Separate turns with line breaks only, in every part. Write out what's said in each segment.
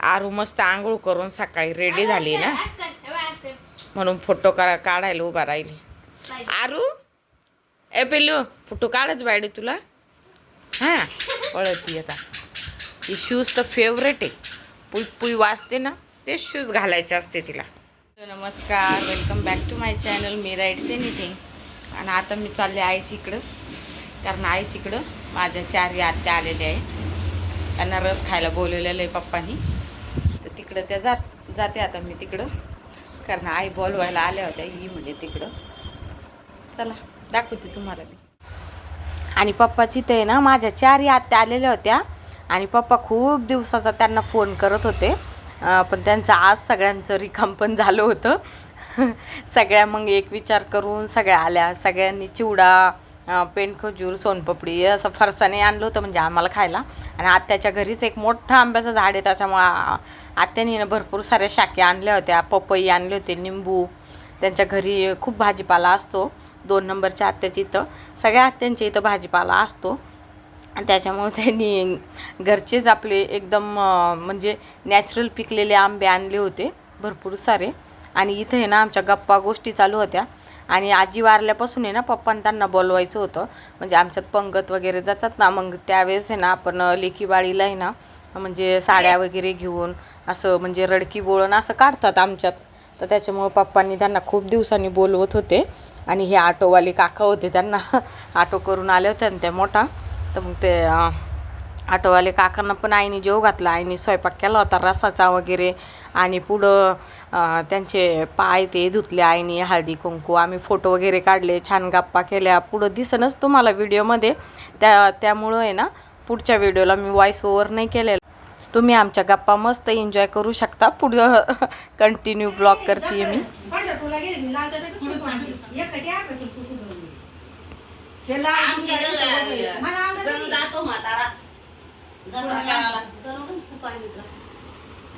आरू मस्त आंघोळ करून सकाळी रेडी झाली ना. म्हणून फोटो का काढायला उभा राहिली. आरू? ए पिल्लू फोटो काढच बायडे तुला. हां पळती आता. ही शूज तर फेवरेट आहे. पुई पुई वाजते ना तेच शूज घालायचे असते तिला. नमस्कार. Welcome back to my channel me writes anything आणि आता मी चालले आईची इकडं. कारण आईची इकडं माझ्या चार आत्या आलेल्या आहे त्यांना रस खायला बोलवलेलं आहे पप्पानी. तिकडं त्या जात जाते आता मी तिकडं. कारण आई बोलवायला आल्या होत्या ही म्हणजे तिकडं. चला दाखवते तुम्हाला मी. आणि पप्पाची ते ना माझ्या चारही आत्या आलेल्या होत्या. आणि पप्पा खूप दिवसाचा त्यांना फोन करत होते. पण त्यांचं आज सगळ्यांचं रिकाम पण झालं होतं. सगळ्या मग एक विचार करून सगळ्या आल्या. सगळ्यांनी चिवडा अं, पेंडखजूर सोनपपडी असं फरसाने आणलं होतं म्हणजे आम्हाला खायला. आणि आत्याच्या घरीच एक मोठं आंब्याचं झाड आहे त्याच्यामुळं आत्याने ना भरपूर साऱ्या शाक्या आणल्या होत्या. पपई आणले होते निंबू. त्यांच्या घरी खूप भाजीपाला असतो दोन नंबरच्या आत्याच्या इथं. सगळ्या आत्यांच्या इथं भाजीपाला असतो. आणि त्याच्यामुळे त्यांनी घरचेच आपले एकदम म्हणजे नॅचरल पिकलेले आंबे आणले होते भरपूर सारे. आणि इथं आहे ना आमच्या गप्पा गोष्टी चालू होत्या. आणि आजी वारल्यापासून आहे ना पप्पांना त्यांना बोलवायचं होतं. म्हणजे आमच्यात पंगत वगैरे जातात ना मग त्यावेळेस आहे ना आपण लेकीबाळीला आहे ना म्हणजे साड्या वगैरे घेऊन असं म्हणजे रडकी बोळण असं काढतात आमच्यात. तर त्याच्यामुळं पप्पांनी त्यांना खूप दिवसांनी बोलवत होते. आणि हे आटोवाले काका होते त्यांना. आटो करून आले होते आणि त्या मोठा. तर मग ते ऑटोवाले काकांना पण आईने जेव घातला. आईने स्वयंपाक केला होता रसाचा वगैरे. आणि पुढं त्यांचे पाय ते धुतले आईने हळदी कुंकू. आम्ही फोटो वगैरे काढले छान गप्पा केल्या. पुढं दिसनच तुम्हाला व्हिडिओमध्ये. त्या त्यामुळं आहे ना पुढच्या व्हिडिओला मी वॉईस ओव्हर नाही केलेला. तुम्ही आमच्या गप्पा मस्त एन्जॉय करू शकता. पुढं कंटिन्यू ब्लॉग करते मी.
आमच्या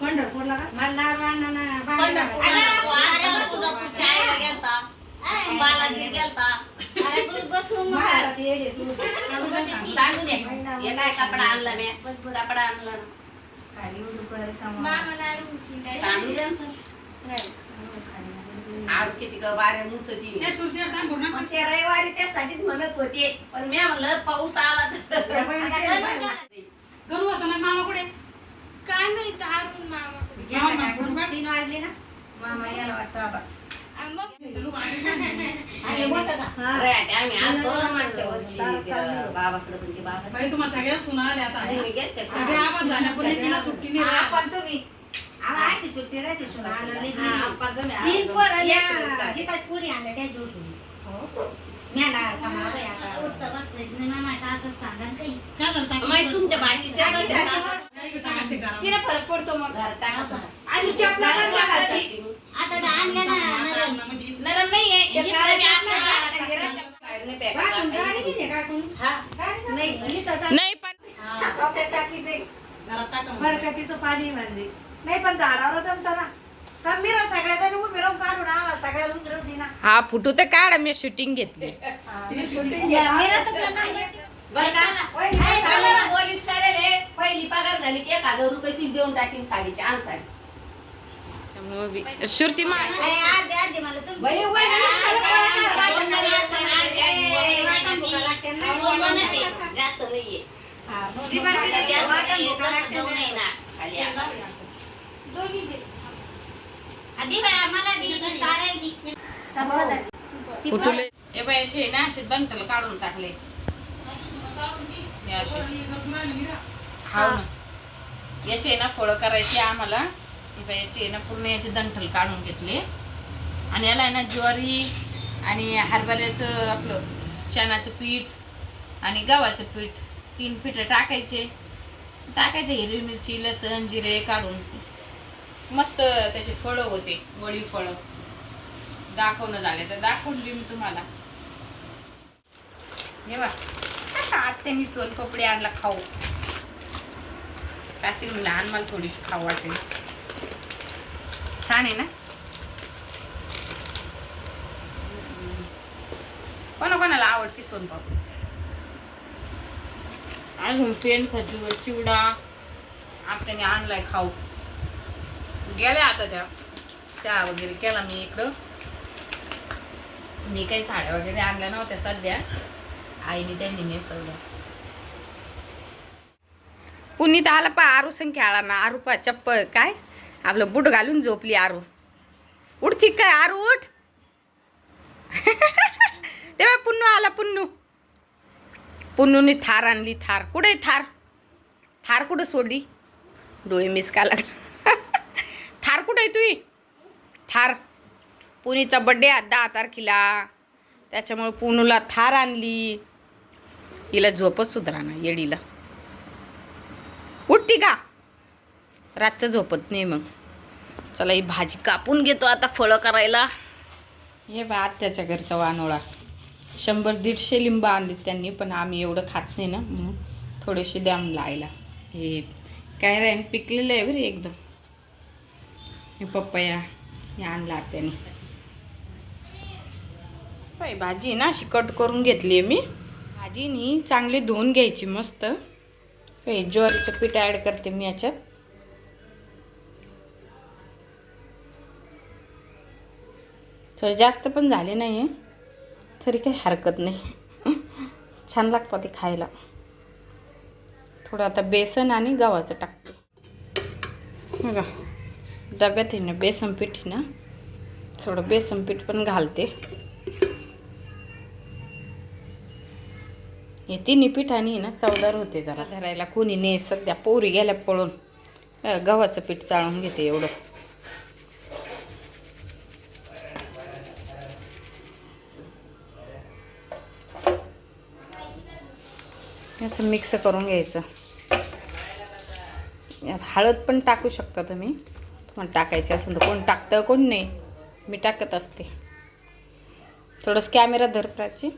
पंढरपूरला का.
बालाजी गेलता.
महाराजात येले तू.
सांडू दे. हे काय कपडा आणला मी. कपडा आणला.
खाली उडू कर, कामा.
सांडू दे. ना. आज किती ग मुत ती. रविवारी त्यासाठीच म्हणत होते. पण मी म्हणलं पाऊस आला तर.
या बाईने केलं बाई.
काय माहीत अरुण मामा
गेला काय? तीन वाजले ना
मामा यायला वाटतं आबा.
अरे मोठं का? अरे आता आम्ही आलतो मागच्या वर्षी त्या बाबाकडे पण ते बाबा
बाई तुम्हाला सगळ्याच सुना आल्या आता
नाही, मी गेलते
सगळे आवाज झाल्या पण एकीला सुट्टी नाही
हा,
राहिली.
पण तुम्ही. आम्हा अशी सुट्टी राहते सुना. हा, आपण
तीन. पोरं
या? गीताच पुरी आणल्या त्या जोडून.
तुमच्या भाषेत?
तिला फरक पडतो मग
घरात.
अशी चपला. आता तर आणल्या ना
आता
नरम.
म्हणजे
नाही. हा. हा.
टाकीचे. पाणी म्हणजे नाही पण झाडावर जमतं ना तर मिरा सगळ्या जण उभी राहून काढून आम्हाला सगळ्याला उतरव दे ना
हा फुटू तर काढ मी शूटिंग घेतली.
हे. पहिली पगार झाली की एक हजार रुपये ती देऊन टाकीन साडीची आण साडी.
श्रुती
जास्त नाहीये
हा, दोन
ती
भुका
बारकी
लागते,
जास्त
वाटण
नाहीये,
भुका
जास्त
लागते
जाऊ
ना.
नये ना खाली आता.
दोन्ही दे
फुटूले ए बाई याचे ना असे दंटल काढून टाकले. हे असे. हाव ना. याचे ना फळं करायचे आम्हाला. हे बाई याचे ना पूर्ण याचे दंटल काढून घेतले. आणि याला आहे ना ज्वारी आणि हरभऱ्याचं आपलं चण्याचं पीठ आणि गव्हाचं पीठ. तीन पिठं टाकायचे. टाकायचे हिरवी मिरची लसण जिरे काढून. मस्त त्याचे फळं होते वडी फळं. दाखवणं झाले तर दाखवून दे मी तुम्हाला. हे बा आत्या मी आणला खाऊ. प्राचीन म्हणजे लहान मला थोडीशी खाऊ वाटते छान आहे ना? कोणा कोणाला आवडते सोनपापडी? अजून पेंट खजूर चिवडा. आत्याने आणलाय खाऊ. गेल्या आता त्या चहा वगैरे केला मी इकडं. मी काही साड्या वगैरे आणल्या नव्हत्या सध्या. आईने त्यांनी नेसवलं. पुनीत आला पा आरू संख्या आला ना आरू पा चप्पल काय? आपलं बूट घालून झोपली आरू. उठती काय आरू उठ. तेव्हा पुन्नू आला पुन्नू. पुन्नूने थार आणली थार. कुठे थार? थार कुठं सोडली? डोळे मिसका लागला. थार कुठे आहे तुही थार. पुनीचा बड्डे आहे दहा तारखेला. त्याच्यामुळे पुनूला थार आणली. हिला झोपच सुधरा ना येडीला. उठती का? रातचं झोपत नाही मग. चला ही भाजी कापून घेतो आता फळं करायला. हे बा आत्याच्या घरचा वानोळा. शंभर दीडशे लिंब आणली त्यांनी पण आम्ही एवढं खात नाही ना म्हणून थोडेसे द्याम लायला. हे काय राहीन पिकलेलं आहे बरं एकदम. हे पप्पया हे आणला त्याने. बाई भाजी ना अशी कट करून घेतली आहे मी. भाजी नी चांगली धुवून घ्यायची मस्त. हे ज्वारीचं पीठ ॲड करते मी याच्यात. थोडे जास्त पण झाले नाही आहे तरी काही हरकत नाही. छान लागतं ते खायला. थोडं आता बेसन आणि गव्हाचं टाकते. बघा. डब्यात आहे ना बेसन पीठ आहे ना? थोडं बेसन पीठ पण घालते. हे तिन्ही पिठाने ना चवदार होते जरा. धरायला कोणी नाही सध्या पोरी गेल्या पळून. गव्हाचं पीठ चाळून घेते एवढं. असं मिक्स करून घ्यायचं. यात हळद पण टाकू शकता तुम्ही. तुम्हाला टाकायची असेल तर कोण टाकतं कोण नाही. मी टाकत असते. थोडंसं कॅमेरा धर प्राची.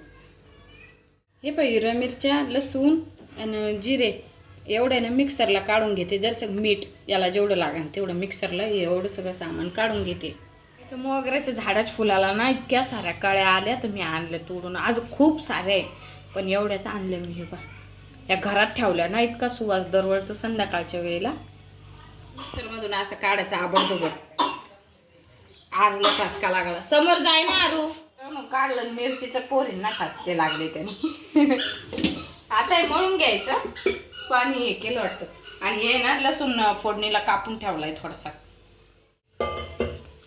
हे पाहि हिरव्या मिरच्या लसूण आणि जिरे एवढं ना मिक्सरला काढून घेते. जरचं मीठ याला जेवढं लागेल तेवढं मिक्सरला हे एवढं सगळं सामान काढून घेते. त्याच्या मोगऱ्याच्या झाडाच फुलाला ना इतक्या साऱ्या काळ्या आल्या तर मी आणल्या तोडून. आज खूप साऱ्या आहे पण एवढ्याच आणलं मी हे बा या घरात ठेवल्या ना इतका सुवास दरवळतो संध्याकाळच्या वेळेला. मिक्सरमधून असं काढायचं आबडधोबड. आरूला ठसका लागला. समोर जाय ना आरू. मग काढलं आणि मिरचीचं पोरींना ठसके लागले त्याने. आता हे मळून घ्यायचं. पाणी हे केलं वाटतं. आणि हे ना लसूण फोडणीला कापून ठेवलाय थोडासा.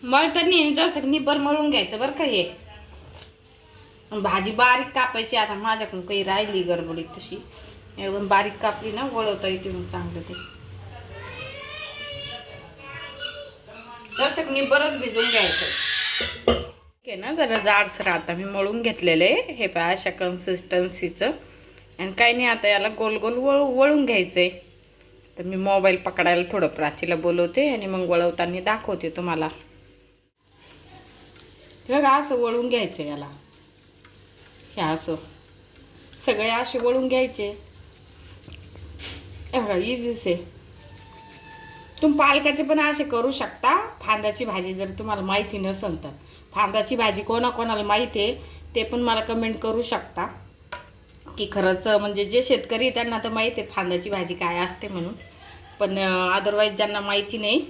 मळताना जसं निबर मळून घ्यायचं बरं का हे. भाजी बारीक कापायची आता माझ्याकडून काही राहिली गडबडीत तशी. एकदम बारीक कापली ना वळवता येते मग चांगलं ते. दर्शक बरंच भिजून घ्यायचं. ठीक आहे ना जरा जाडसर आता मी मळून घेतलेलं आहे. हे पहा अशा कन्सिस्टन्सीचं आणि काही नाही आता याला गोल गोल वळ वळून घ्यायचं आहे तर मी मोबाईल पकडायला थोडं प्राचीला बोलवते आणि मग वळवताना दाखवते तुम्हाला. बघा असं वळून घ्यायचं याला. हे असं. सगळे असे वळून घ्यायचे. बघा इझीच आहे. तुम्ही पालकाचे पण असे करू शकता. फांद्याची भाजी जर तुम्हाला माहिती नसेल तर. फांद्याची भाजी कोणाकोणाला माहिती आहे ते पण मला कमेंट करू शकता. की खरंच म्हणजे जे शेतकरी त्यांना तर माहिती आहे फांद्याची भाजी काय असते म्हणून. पण अदरवाईज ज्यांना माहिती नाही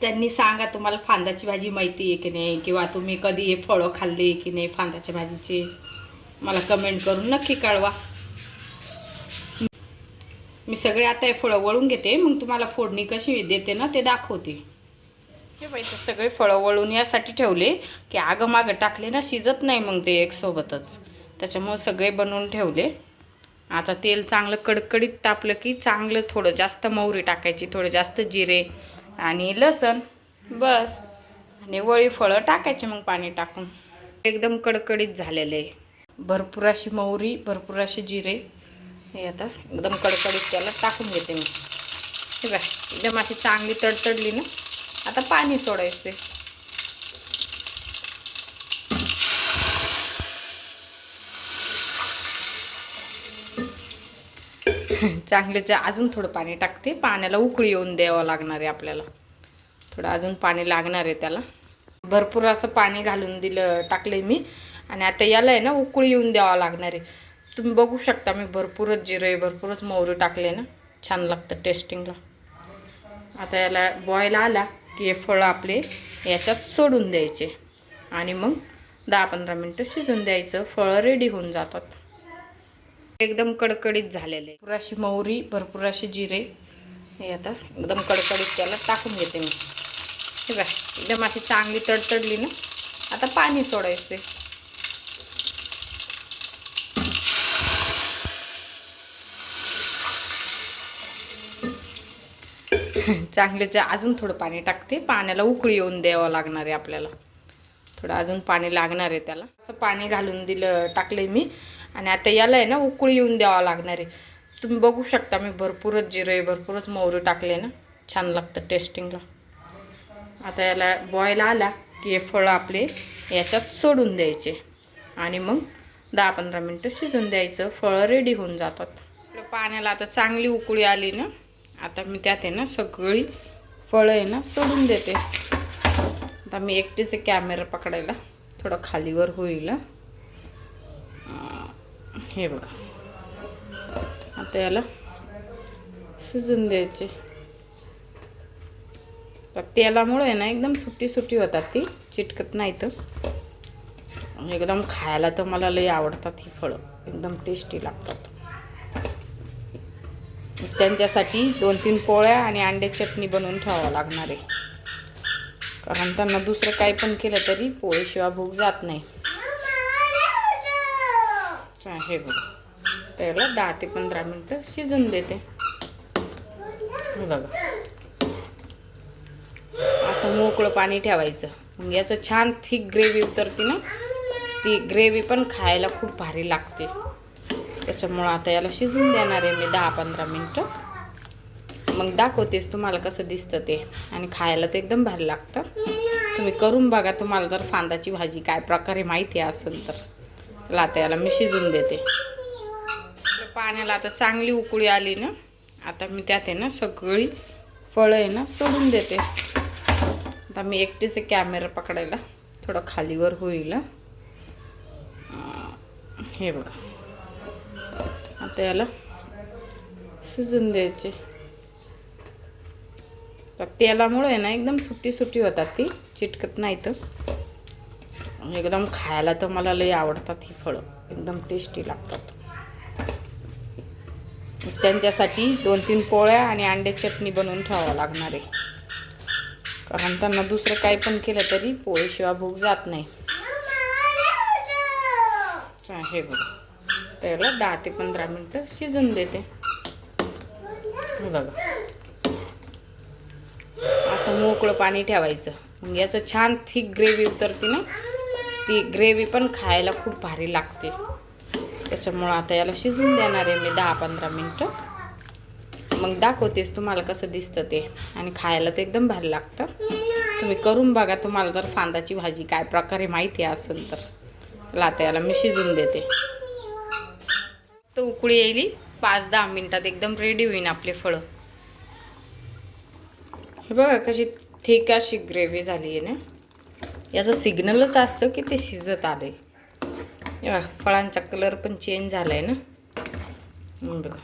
त्यांनी सांगा तुम्हाला फांद्याची भाजी माहिती आहे की नाही किंवा तुम्ही कधी हे फळं खाल्ली की नाही फांद्याच्या भाजीची. मला कमेंट करून नक्की कळवा. मी सगळे आता हे फळं वळून घेते मग तुम्हाला फोडणी कशी देते ना ते दाखवते. हे बाई ते सगळे फळं वळून यासाठी ठेवले की आगं मागं टाकले ना शिजत नाही मग ते एकसोबतच त्याच्यामुळं त्याच्यामुळे सगळे बनवून ठेवले. आता तेल चांगलं कडकडीत तापलं की चांगलं थोडं जास्त मोहरी टाकायची थोडं जास्त जिरे आणि लसण बस. आणि वळी फळं टाकायचे मग पाणी टाकून. एकदम कडकडीत झालेलं. आहे भरपूर अशी मोहरी भरपूर असे जिरे. हे आता एकदम कडकडीत त्याला टाकून घेते मी. हे बघा एकदम अशी चांगली तडतडली ना. आता पाणी सोडायचे चांगले अजून थोडं पाणी टाकते. पाण्याला उकळी येऊन द्यावं लागणार आहे आपल्याला. थोडं अजून पाणी लागणार आहे त्याला. भरपूर असं पाणी घालून दिलं टाकले मी. आणि आता याला आहे ना उकळी येऊन द्यावं लागणार आहे. तुम्ही बघू शकता मी भरपूरच जिरे भरपूरच मोहरी टाकले ना. छान लागतं टेस्टिंगला आता याला बॉईल आला की हे फळं आपले याच्यात सोडून द्यायचे. आणि मग दहा पंधरा मिनटं शिजून द्यायचं. फळं रेडी होऊन जातात. एकदम कडकडीत झालेले भरपूर अशी मोहरी भरपूर अशी जिरे. हे आता एकदम कडकडीत त्याला टाकून घेते मी. हे बघा एकदम अशी चांगली तडतडली ना. आता पाणी सोडायचे चांगले अजून थोडं पाणी टाकते. पाण्याला उकळी येऊन द्यावं लागणार आहे आपल्याला. थोडं अजून पाणी लागणार आहे त्याला. असं पाणी घालून दिलं टाकले मी. आणि आता याला आहे ना उकळी येऊन द्यावं लागणार आहे. तुम्ही बघू शकता मी भरपूरच जिरे भरपूरच मोहरी टाकले ना. छान लागतं टेस्टिंगला आता याला बॉईल आला की हे फळं आपले याच्यात सोडून द्यायचे. आणि मग दहा पंधरा मिनटं शिजून द्यायचं. फळं रेडी होऊन जातात. पाण्याला आता चांगली उकळी आली ना आता मी त्यात आहे ना सगळी फळं आहे ना सोडून देते. आता मी एकटीच कॅमेरा पकडायला. थोडं खालीवर होईल हे. बघा. आता याला शिजून द्यायचे. तर तेलामुळे आहे ना एकदम सुट्टी सुट्टी होतात ती चिटकत नाही तर. एकदम खायला तर मला लई आवडतात ही फळं. एकदम टेस्टी लागतात. त्यांच्यासाठी दोन तीन पोळ्या आणि अंडे चटणी बनवून ठेवावं लागणार आहे. कारण त्यांना दुसरं काही पण केलं तरी पोळीशिवाय भूक जात नाही. हे बघा. त्याला दहा ते पंधरा मिनटं शिजून देते. बघा. असं मोकळं पाणी ठेवायचं. मग याचं छान थिक ग्रेव्ही उतरते ना ती ग्रेव्ही पण खायला खूप भारी लागते. त्याच्यामुळं आता याला शिजून देणार आहे मी दहा पंधरा मिनटं. मग दाखवतेस तुम्हाला कसं दिसतं ते. आणि खायला ते एकदम भारी लागतं. तुम्ही करून बघा तुम्हाला जर फांदाची भाजी काय प्रकारे माहिती असेल तर. चला आता याला मी शिजून देते. पाण्याला आता चांगली उकळी आली ना आता मी त्यात आहे ना सगळी फळं आहे ना सोडून देते. आता मी एकटीच कॅमेरा पकडायला थोडं खालीवर होईल. हे बघा. आता याला. शिजून द्यायचे. तर तेलामुळे आहे ना एकदम सुट्टी सुट्टी होतात ती चिटकत नाही तर. एकदम खायला तर मला लई आवडतात ही फळं. एकदम टेस्टी लागतात. त्यांच्यासाठी दोन तीन पोळ्या आणि अंडे चटणी बनवून ठेवावं लागणार आहे. कारण त्यांना दुसरं काही पण केलं तरी पोळीशिवाय भूक जात नाही. हे बघा. त्याला दहा ते पंधरा मिनटं शिजून देते. बघा. असं मोकळं पाणी ठेवायचं. मग याचं छान थिक ग्रेव्ही उतरते ना ती ग्रेव्ही पण खायला खूप भारी लागते. त्याच्यामुळं आता याला शिजून देणार आहे मी दहा पंधरा मिनटं. मग दाखवतेस तुम्हाला कसं दिसतं ते. आणि खायला ते एकदम भारी लागतं. तुम्ही करून बघा तुम्हाला जर फांदाची भाजी काय प्रकारे माहिती असेल तर. चला आता याला मी शिजून देते. तर उकळी येईल. पाच दहा मिनटात एकदम रेडी होईन आपले फळं. हे बघा कशी थिक अशी ग्रेव्ही झाली आहे ना. याचं सिग्नलच असतं की ते शिजत आलं आहे फळांचा कलर पण चेंज झाला आहे ना बघा.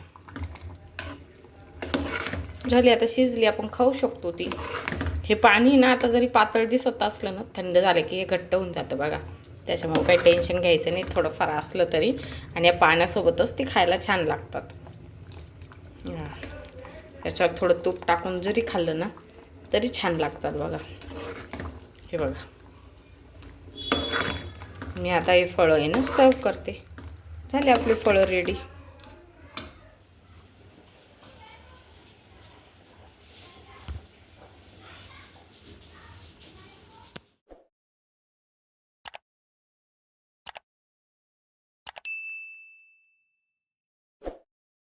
झाली आता शिजली आपण खाऊ शकतो ती. हे पाणी ना आता जरी पातळ दिसत असलं ना थंड झालं की हे घट्ट होऊन जातं बघा. त्याच्यामुळे काही टेन्शन घ्यायचं नाही. थोडंफार असलं तरी. आणि या पाण्यासोबतच ती खायला छान लागतात. त्याच्यावर थोडं तूप टाकून जरी खाल्लं ना तरी छान लागतात बघा. हे बघा. मी आता हे फळं आहे ना सर्व करते. झाले आपली फळं रेडी